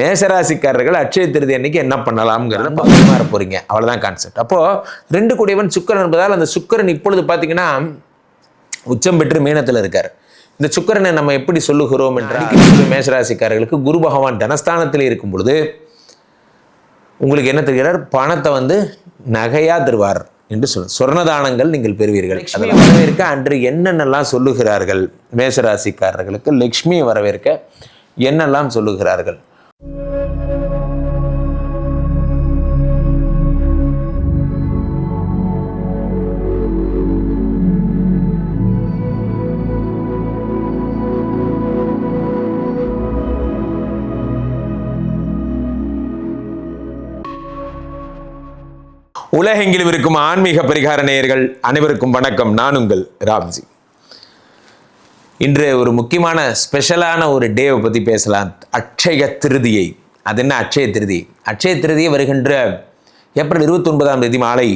மேசராசிக்காரர்கள் அட்சய திருதி அன்னைக்கு என்ன பண்ணலாம்ங்கிறத பரிமாற போறீங்க. அவ்வளவுதான் கான்செப்ட் அப்போ ரெண்டு கூடியவன் சுக்கரன் என்பதால் அந்த சுக்கரன் இப்பொழுது பார்த்தீங்கன்னா உச்சம் பெற்று மீனத்தில் இருக்கார். இந்த சுக்கிரனை நம்ம எப்படி சொல்லுகிறோம் என்றால் அடிக்கடி சொல்லும் மேஷராசிக்காரர்களுக்கு குரு பகவான் தனஸ்தானத்தில் இருக்கும் பொழுது உங்களுக்கு என்ன தருகிறார்? பணத்தை வந்து நகையா தருவார் என்று சொல்லு சொர்ணதானங்கள் நீங்கள் பெறுவீர்கள். லட்சுமி வரவேற்க. அன்று என்னென்னலாம் சொல்லுகிறார்கள்? மேஷராசிக்காரர்களுக்கு லக்ஷ்மியை வரவேற்க என்னெல்லாம் சொல்லுகிறார்கள்? உலகெங்கிலும் இருக்கும் ஆன்மீக பரிகார நேயர்கள் அனைவருக்கும் வணக்கம். நான் உங்கள் ராம்ஜி. இன்று ஒரு முக்கியமான ஸ்பெஷலான ஒரு டேவை பற்றி பேசலாம். அட்சய திருதியை. அது என்ன அட்சய திருதி? அட்சய திருதியை வருகின்ற ஏப்ரல் இருபத்தொன்பதாம் தேதி மாலை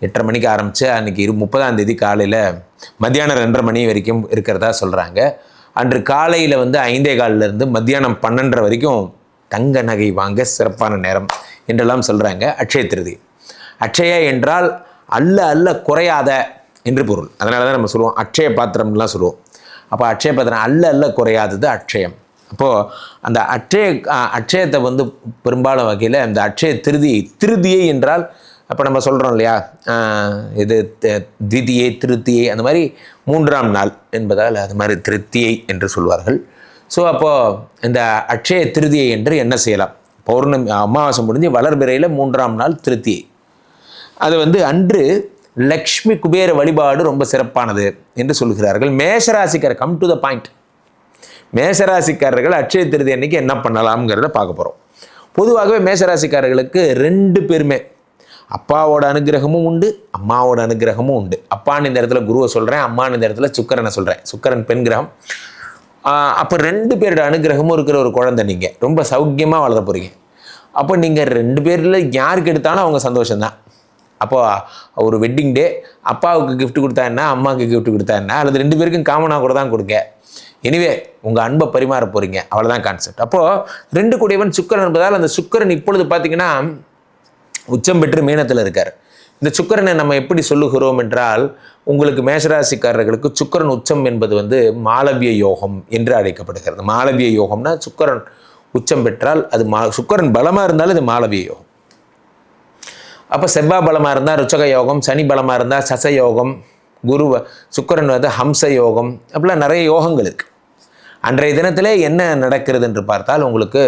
எட்டரை மணிக்கு ஆரம்பித்து அன்றைக்கி இரு முப்பதாம் தேதி காலையில் மத்தியானம் ரெண்டரை மணி வரைக்கும் இருக்கிறதா சொல்கிறாங்க அன்று காலையில் வந்து ஐந்தே காலிலேருந்து மத்தியானம் பன்னெண்டரை வரைக்கும் தங்க நகை வாங்க சிறப்பான நேரம் என்றெல்லாம் சொல்கிறாங்க அட்சய திருதி. அட்சய என்றால் அல்ல அல்ல குறையாத என்று பொருள். அதனால தான் நம்ம சொல்லுவோம் அட்சய பாத்திரம்லாம் சொல்லுவோம். அப்போ அட்சய பாத்திரம் அல்ல அல்ல குறையாதது அட்சயம். அப்போது அந்த அட்சய அட்சயத்தை வந்து பெரும்பாலும் வகையில் இந்த அட்சய திருதியை திருதியை என்றால் அப்போ நம்ம சொல்கிறோம் இல்லையா? இது த- திதியை திருத்தியை அந்த மாதிரி மூன்றாம் நாள் என்பதால் அது மாதிரி திருத்தியை என்று சொல்வார்கள். ஸோ அப்போது இந்த அட்சய திருதியை என்று என்ன செய்யலாம்? பௌர்ணமி அமாவாசை முடிஞ்சு வளர்பிறையில் மூன்றாம் நாள் திருத்தியை. அது வந்து அன்று லக்ஷ்மி குபேர வழிபாடு ரொம்ப சிறப்பானது என்று சொல்கிறார்கள். மேஷராசிக்காரர் கம் டு த பாயிண்ட் மேஷராசிக்காரர்கள் அட்சய திருதி அன்னைக்கு என்ன பண்ணலாம்ங்கிறத பார்க்க போகிறோம் பொதுவாகவே மேஷராசிக்காரர்களுக்கு ரெண்டு பேருமே அப்பாவோட அனுகிரகமும் உண்டு அம்மாவோட அனுகிரகமும் உண்டு. அப்பான்னு இந்த இடத்துல குருவை சொல்கிறேன் அம்மான்னு இந்த இடத்துல சுக்கரனை சொல்கிறேன் சுக்கரன் பெண் கிரகம். அப்போ ரெண்டு பேரோட அனுகிரகமும் இருக்கிற ஒரு குழந்தை நீங்கள் ரொம்ப சௌக்கியமாக வளர போகிறீங்க அப்போ நீங்கள் ரெண்டு பேரில் யாருக்கு எடுத்தாலும் அவங்க சந்தோஷம்தான். அப்போ ஒரு வெட்டிங் டே அப்பாவுக்கு கிஃப்ட் கொடுத்தா என்ன அம்மாவுக்கு கிஃப்ட் கொடுத்தா என்ன அல்லது ரெண்டு பேருக்கும் காமனாக கூட தான் கொடுங்க. எனிவே உங்கள் அன்பை பரிமாற போகிறீங்க அவ்வளோதான் கான்செப்ட் அப்போது ரெண்டு கூடியவன் சுக்கரன் என்பதால் அந்த சுக்கரன் இப்பொழுது பார்த்தீங்கன்னா உச்சம் பெற்று மீனத்தில் இருக்கார். இந்த சுக்கரனை நம்ம எப்படி சொல்லுகிறோம் என்றால் உங்களுக்கு மேஷராசிக்காரர்களுக்கு சுக்கிரன் உச்சம் என்பது வந்து மாலவிய யோகம் என்று அழைக்கப்படுகிறது. மாலவிய யோகம்னா சுக்கரன் உச்சம் பெற்றால் அது மா சுக்கரன் பலமாக இருந்தாலும் இது மாலவிய யோகம். அப்போ செவ்வாய் பலமாக இருந்தால் ருச்சக யோகம் சனி பலமாக இருந்தால் சச யோகம் குரு சுக்கிரன் வந்து ஹம்ச யோகம் அப்படிலாம் நிறைய யோகங்கள் இருக்குது அன்றைய தினத்திலே என்ன நடக்கிறது என்று பார்த்தால் உங்களுக்கு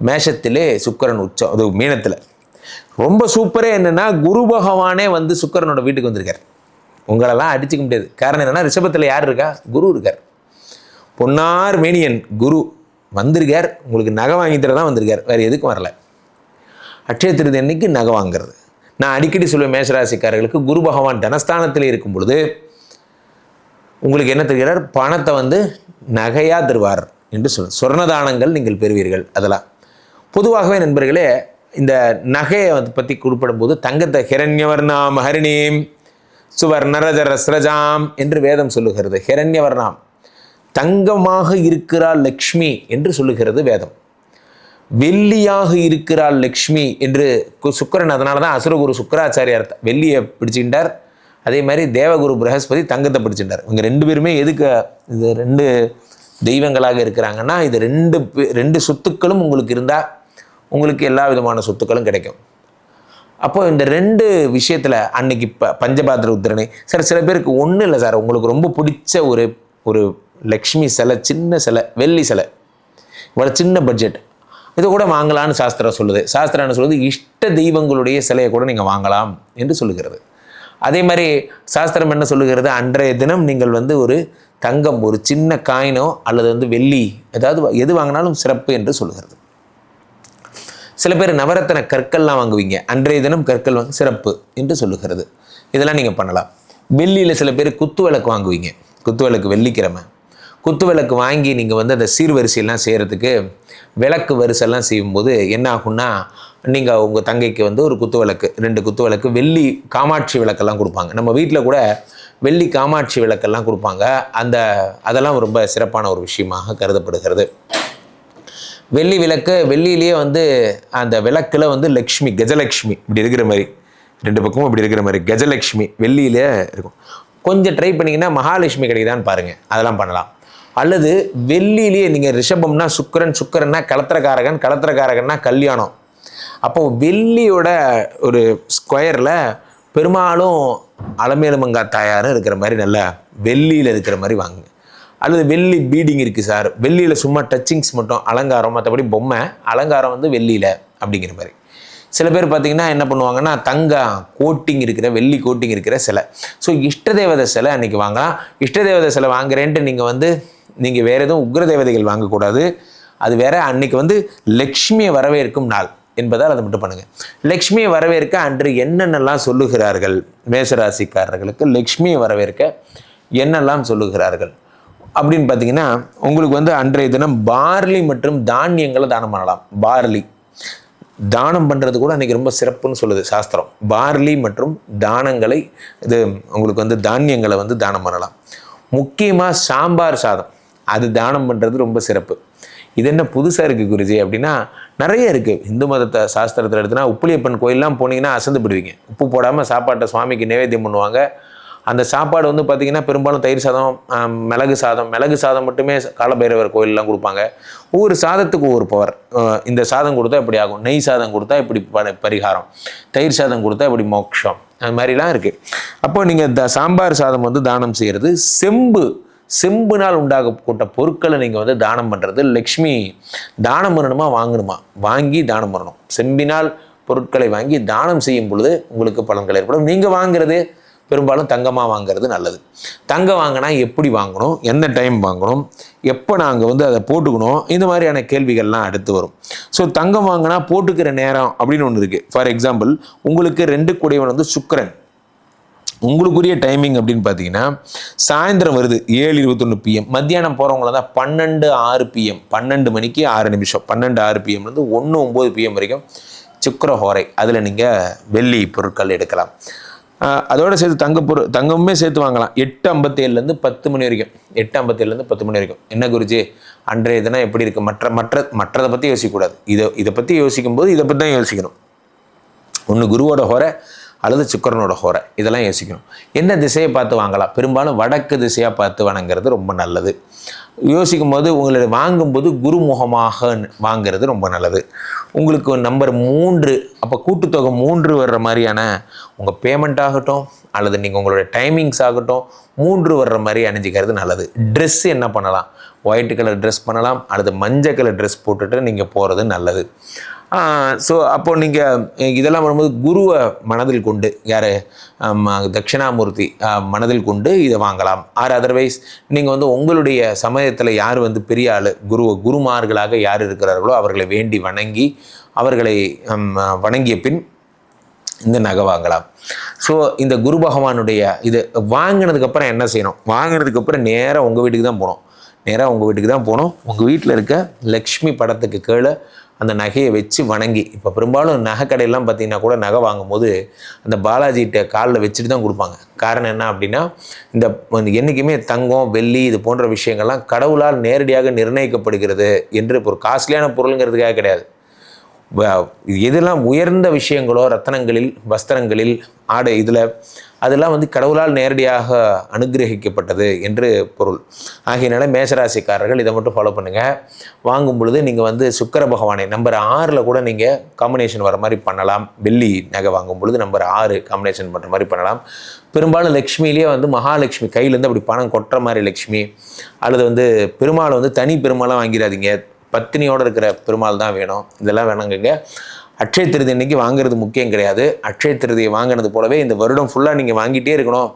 மேஷத்திலே சுக்கிரன் உச்சம் அது மீனத்தில். ரொம்ப சூப்பரே என்னென்னா குரு பகவானே வந்து சுக்கிரனோட வீட்டுக்கு வந்திருக்கார். உங்களெல்லாம் அடிச்சுக்க முடியாது. காரணம் என்னென்னா ரிஷபத்தில் யார் இருக்கா? குரு இருக்கார். பொன்னார் மேனியன் குரு வந்திருக்கார். உங்களுக்கு நகை வாங்கி தர தான் வந்திருக்கார். வேறு எதுக்கும் வரல. அட்சய திருதி அன்னைக்கு நகை வாங்குறது. நான் அடிக்கடி சொல்லுவேன் மேஷராசிக்காரர்களுக்கு குரு பகவான் தனஸ்தானத்தில் இருக்கும் பொழுது உங்களுக்கு என்ன தருகிறார்? பணத்தை வந்து நகையாக தருவார் என்று சொல் சொர்ணதானங்கள் நீங்கள் பெறுவீர்கள் அதெல்லாம். பொதுவாகவே நண்பர்களே இந்த நகையை வந்து பற்றி குறிப்பிடும் போது தங்கத்தை ஹிரண்யவர்ணாம் ஹரிணீம் சுவர்ணரஜர ஸ்ரஜாம் என்று வேதம் சொல்லுகிறது. ஹிரண்யவர்ணாம். தங்கமாக இருக்கிறாள் லக்ஷ்மி என்று சொல்லுகிறது வேதம். வெள்ளியாக இருக்கிறாள் லக்ஷ்மி என்று கு- சுக்கிரன் அதனால தான் அசுரகுரு சுக்கராச்சாரியார் வெள்ளியை பிடிச்சிட்டார் அதே மாதிரி தேவகுரு பிரகஸ்பதி தங்கத்தை பிடிச்சிட்டார் இவங்க ரெண்டு பேருமே எதுக்கு இது ரெண்டு தெய்வங்களாக இருக்கிறாங்கன்னா இது ரெண்டு பே- ரெண்டு சொத்துக்களும் உங்களுக்கு இருந்தால் உங்களுக்கு எல்லா விதமான சொத்துக்களும் கிடைக்கும். அப்போது இந்த ரெண்டு விஷயத்தில் அன்னைக்கு ப பஞ்சபாத்திர உத்திரனை சார் சில பேருக்கு ஒன்றும் இல்லை சார். உங்களுக்கு ரொம்ப பிடிச்ச ஒரு ஒரு லக்ஷ்மி சிலை சின்ன சிலை வெள்ளி சிலை. இவ்வளோ சின்ன பட்ஜெட் இதை கூட வாங்கலாம்னு சாஸ்திரம் சொல்லுது. சாஸ்திரம் என்ன சொல்லுது? இஷ்ட தெய்வங்களுடைய சிலையை கூட நீங்கள் வாங்கலாம் என்று சொல்லுகிறது. அதே மாதிரி சாஸ்திரம் என்ன சொல்லுகிறது? அன்றைய தினம் நீங்கள் வந்து ஒரு தங்கம் ஒரு சின்ன காயினோ அல்லது வந்து வெள்ளி ஏதாவது எது வாங்கினாலும் சிறப்பு என்று சொல்லுகிறது. சில பேர் நவரத்தன கற்கள்லாம் வாங்குவீங்க. அன்றைய தினம் கற்கள் வாங்க சிறப்பு என்று சொல்லுகிறது. இதெல்லாம் நீங்கள் பண்ணலாம். வெள்ளியில் சில பேர் குத்து விளக்கு வாங்குவீங்க. குத்து விளக்கு வெள்ளிக்கிழமை. குத்து விளக்கு வாங்கி நீங்கள் வந்து அந்த சீர்வரிசையெல்லாம் செய்கிறதுக்கு விளக்கு வரிசைலாம் செய்யும்போது என்ன ஆகும்னா நீங்கள் உங்கள் தங்கைக்கு வந்து ஒரு குத்து விளக்கு ரெண்டு குத்து விளக்கு வெள்ளி காமாட்சி விளக்கெல்லாம் கொடுப்பாங்க. நம்ம வீட்டில் கூட வெள்ளி காமாட்சி விளக்கெல்லாம் கொடுப்பாங்க. அந்த அதெல்லாம் ரொம்ப சிறப்பான ஒரு விஷயமாக கருதப்படுகிறது. வெள்ளி விளக்கு வெள்ளியிலேயே வந்து அந்த விளக்கில் வந்து லக்ஷ்மி கஜலக்ஷ்மி இப்படி இருக்கிற மாதிரி ரெண்டு பக்கமும் இப்படி இருக்கிற மாதிரி கஜலக்ஷ்மி வெள்ளியிலே இருக்கும். கொஞ்சம் ட்ரை பண்ணிங்கன்னா மகாலட்சுமி கிடைக்குதான்னு பாருங்கள் அதெல்லாம் பண்ணலாம். அல்லது வெள்ளியிலேயே நீங்கள் ரிஷபம்னா சுக்கரன் சுக்கரன்னா கலத்திரக்காரகன் கலத்திரக்காரகன்னா கல்யாணம். அப்போ வெள்ளியோட ஒரு ஸ்கொயரில் பெரும்பாலும் அலமேலுமங்கா தாயாரும் இருக்கிற மாதிரி நல்லா வெள்ளியில் இருக்கிற மாதிரி வாங்குங்க. அல்லது வெள்ளி பீடிங் இருக்குது சார். வெள்ளியில் சும்மா டச்சிங்ஸ் மட்டும் அலங்காரம் மற்றபடி பொம்மை அலங்காரம் வந்து வெள்ளியில் அப்படிங்கிற மாதிரி. சில பேர் பார்த்தீங்கன்னா என்ன பண்ணுவாங்கன்னா தங்கம் கோட்டிங் இருக்கிற வெள்ளி கோட்டிங் இருக்கிற சிலை. ஸோ இஷ்ட தேவதை சிலை அன்றைக்கி வாங்கலாம். இஷ்ட தேவதை சிலை வாங்குறேன்ட்டு நீங்கள் வந்து நீங்கள் வேறு எதுவும் உக்ர தேவதைகள் வாங்கக்கூடாது. அது வேற அன்னைக்கு வந்து லக்ஷ்மியை வரவேற்கும் நாள் என்பதால் அதை மட்டும் பண்ணுங்கள் லக்ஷ்மியை வரவேற்க அன்று என்னென்னலாம் சொல்லுகிறார்கள்? மேசராசிக்காரர்களுக்கு லக்ஷ்மியை வரவேற்க என்னெல்லாம் சொல்லுகிறார்கள்? அப்படின்னு பார்த்தீங்கன்னா உங்களுக்கு வந்து அன்றைய தினம் பார்லி மற்றும் தானியங்களை தானம் பண்ணலாம். பார்லி. தானம் பண்ணுறது கூட அன்றைக்கி ரொம்ப சிறப்புன்னு சொல்லுது சாஸ்திரம். பார்லி மற்றும் தானங்களை இது உங்களுக்கு வந்து தானியங்களை வந்து தானம் பண்ணலாம். முக்கியமாக சாம்பார் சாதம். அது தானம் பண்ணுறது ரொம்ப சிறப்பு. இது என்ன புதுசாக இருக்குது குருஜி அப்படின்னா நிறைய இருக்குது இந்து மதத்தை சாஸ்திரத்தில் எடுத்துனா உப்புளியப்பன் கோயிலெலாம் போனீங்கன்னா அசந்து போடுவீங்க உப்பு போடாமல் சாப்பாட்டை சுவாமிக்கு நைவேத்தியம் பண்ணுவாங்க. அந்த சாப்பாடு வந்து பார்த்திங்கன்னா பெரும்பாலும் தயிர் சாதம் மிளகு சாதம். மிளகு சாதம் மட்டுமே காலபைரவர் கோயிலெலாம் கொடுப்பாங்க. ஒவ்வொரு சாதத்துக்கு ஒவ்வொரு பவர் இந்த சாதம் கொடுத்தா இப்படி ஆகும். நெய் சாதம் கொடுத்தா இப்படி ப- பரிகாரம். தயிர் சாதம் கொடுத்தா இப்படி மோட்சம். அது மாதிரிலாம் இருக்குது அப்போ நீங்கள் த சாம்பார் சாதம் வந்து தானம் செய்கிறது செம்பு செம்புனால் உண்டாகப்பட்ட பொருட்களை நீங்கள் வந்து தானம் பண்ணுறது லக்ஷ்மி தானம் பண்ணணுமா வாங்கணுமா? வாங்கி தானம் பண்ணணும். செம்பினால் பொருட்களை வாங்கி தானம் செய்யும் பொழுது உங்களுக்கு பலன்கள் ஏற்படும். நீங்கள் வாங்குறது பெரும்பாலும் தங்கமாக வாங்குறது நல்லது. தங்கம் வாங்கினா எப்படி வாங்கணும்? எந்த டைம் வாங்கணும்? எப்போ நாங்கள் வந்து அதை போட்டுக்கணும்? இந்த மாதிரியான கேள்விகள்லாம் அடுத்து வரும். ஸோ தங்கம் வாங்கினா போட்டுக்கிற நேரம் அப்படின்னு ஒன்று இருக்குது ஃபார் எக்ஸாம்பிள் உங்களுக்கு ரெண்டு குடைவன் வந்து சுக்கரன். உங்களுக்குரிய டைமிங் அப்படின்னு பார்த்தீங்கன்னா சாயந்தரம் வருது ஏழு இருபத்தொன்று பிஎம் மத்தியானம் போகிறவங்கள தான் பன்னெண்டு ஆறு பிஎம் பன்னெண்டு மணிக்கு ஆறு நிமிஷம். பன்னெண்டு ஆறு பிஎம்லேருந்து ஒன்று ஒம்பது பிஎம் வரைக்கும் சுக்கிர ஹோரை. அதில் நீங்கள் வெள்ளி பொருட்கள் எடுக்கலாம். அதோட சேர்த்து தங்க பொருள் தங்கமுமே சேர்த்து வாங்கலாம். எட்டு ஐம்பத்தேழுலேருந்து பத்து மணி வரைக்கும். எட்டு ஐம்பத்தேழுலேருந்து பத்து மணி வரைக்கும். என்ன குருஜி? அன்றைய தினம் எப்படி இருக்குது மற்ற மற்ற மற்றதை பற்றி யோசிக்கக்கூடாது. இதை இதை பற்றி யோசிக்கும்போது இதை பற்றி தான் யோசிக்கணும். ஒன்று குருவோட ஹோரை அல்லது சுக்கரனோட ஹோரை. இதெல்லாம் யோசிக்கணும். என்ன திசையை பார்த்து வாங்கலாம்? பெரும்பாலும் வடக்கு திசையாக பார்த்து வணங்குறது ரொம்ப நல்லது. யோசிக்கும் போது உங்களை வாங்கும்போது குருமுகமாக வாங்குறது ரொம்ப நல்லது. உங்களுக்கு நம்பர் மூன்று அப்போ கூட்டுத்தொகை மூன்று வர்ற மாதிரியான உங்கள் பேமெண்ட் ஆகட்டும் அல்லது நீங்கள் உங்களுடைய டைமிங்ஸ் ஆகட்டும் மூன்று வர்ற மாதிரி அணிஞ்சிக்கிறது நல்லது. ட்ரெஸ் என்ன பண்ணலாம்? ஒயிட் கலர் ட்ரெஸ் பண்ணலாம் அல்லது மஞ்சள் கலர் ட்ரெஸ் போட்டுட்டு நீங்கள் போகிறது நல்லது. ஸோ அப்போது நீங்கள் இதெல்லாம் வரும்போது குருவை மனதில் கொண்டு யார்? தட்சிணாமூர்த்தி மனதில் கொண்டு இதை வாங்கலாம். ஆர் அதர்வைஸ் நீங்கள் வந்து உங்களுடைய சமயத்தில் யார் வந்து பெரிய ஆள் குரு குருமார்களாக யார் இருக்கிறார்களோ அவர்களை வேண்டி வணங்கி அவர்களை வணங்கிய பின் இந்த நகை வாங்கலாம். ஸோ இந்த குரு பகவானுடைய இது வாங்கினதுக்கப்புறம் என்ன செய்யணும்? வாங்கினதுக்கப்புறம் நேராக உங்கள் வீட்டுக்கு தான் போகணும். நேராக உங்கள் வீட்டுக்கு தான் போகணும். உங்கள் வீட்டில் இருக்க லக்ஷ்மி படத்துக்கு கீழே அந்த நகையை வச்சு வணங்கி இப்போ பெரும்பாலும் நகை கடையெல்லாம் பார்த்தீங்கன்னா கூட நகை வாங்கும்போது அந்த பாலாஜிகிட்ட காலில் வச்சுட்டு தான் கொடுப்பாங்க. காரணம் என்ன அப்படின்னா இந்த என்றைக்குமே தங்கம் வெள்ளி இது போன்ற விஷயங்கள்லாம் கடவுளால் நேரடியாக நிர்ணயிக்கப்படுகிறது என்று ஒரு காஸ்ட்லியான பொருளுங்கிறதுக்காக கிடையாது. எதெல்லாம் உயர்ந்த விஷயங்களோ ரத்தனங்களில் வஸ்திரங்களில் ஆடை இதில் அதெல்லாம் வந்து கடவுளால் நேரடியாக அனுகிரகிக்கப்பட்டது என்று பொருள். ஆகையினால மேசராசிக்காரர்கள் இதை மட்டும் ஃபாலோ பண்ணுங்கள் வாங்கும் பொழுது நீங்கள் வந்து சுக்கர பகவானை நம்பர் ஆறில் கூட நீங்கள் காம்பினேஷன் வர மாதிரி பண்ணலாம். வெள்ளி நகை வாங்கும் பொழுது நம்பர் ஆறு காம்பினேஷன் பண்ணுற மாதிரி பண்ணலாம். பெரும்பாலும் லக்ஷ்மியிலேயே வந்து மகாலட்சுமி கையிலேருந்து அப்படி பணம் கொட்டுற மாதிரி லக்ஷ்மி அல்லது வந்து பெருமாளை வந்து தனி பெருமாளாக வாங்கிடாதீங்க. பத்தினியோடு இருக்கிற பெருமாள் தான் வேணும். இதெல்லாம் வேணாங்கங்க. அட்சய திருதி அன்னைக்கு வாங்குறது முக்கியம் கிடையாது. அட்சய திருதியை வாங்கினது போலவே இந்த வருடம் ஃபுல்லாக நீங்கள் வாங்கிட்டே இருக்கணும்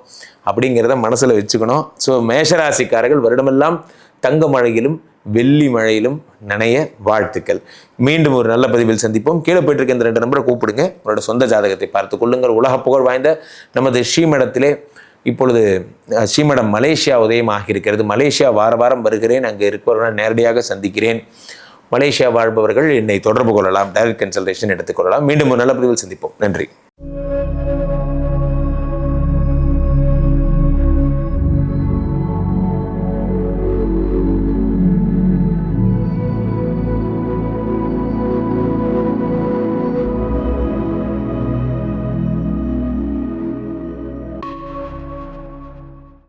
அப்படிங்கிறத மனசில் வச்சுக்கணும். ஸோ மேஷராசிக்காரர்கள் வருடமெல்லாம் தங்க மழையிலும் வெள்ளி மழையிலும் நனைய வாழ்த்துக்கள். மீண்டும் ஒரு நல்ல பதிவில் சந்திப்போம். கீழே போயிட்டு இருக்க இந்த ரெண்டு நம்பரை கூப்பிடுங்க. உங்களோட சொந்த ஜாதகத்தை பார்த்து கொள்ளுங்கள். உலக புகழ் வாய்ந்த நமது ஸ்ரீமடத்திலே இப்பொழுது அஹ், ஸ்ரீமடம் மலேசியா உதயமாகி இருக்கிறது மலேசியா வார வாரம் வருகிறேன். அங்கே இருப்பவர்கள் நேரடியாக சந்திக்கிறேன். மலேசியா வாழ்பவர்கள் என்னை தொடர்பு கொள்ளலாம். டைரக்ட் கன்சல்டேஷன் எடுத்துக்கொள்ளலாம் மீண்டும் ஒரு நல்ல பதிவில் சந்திப்போம். நன்றி.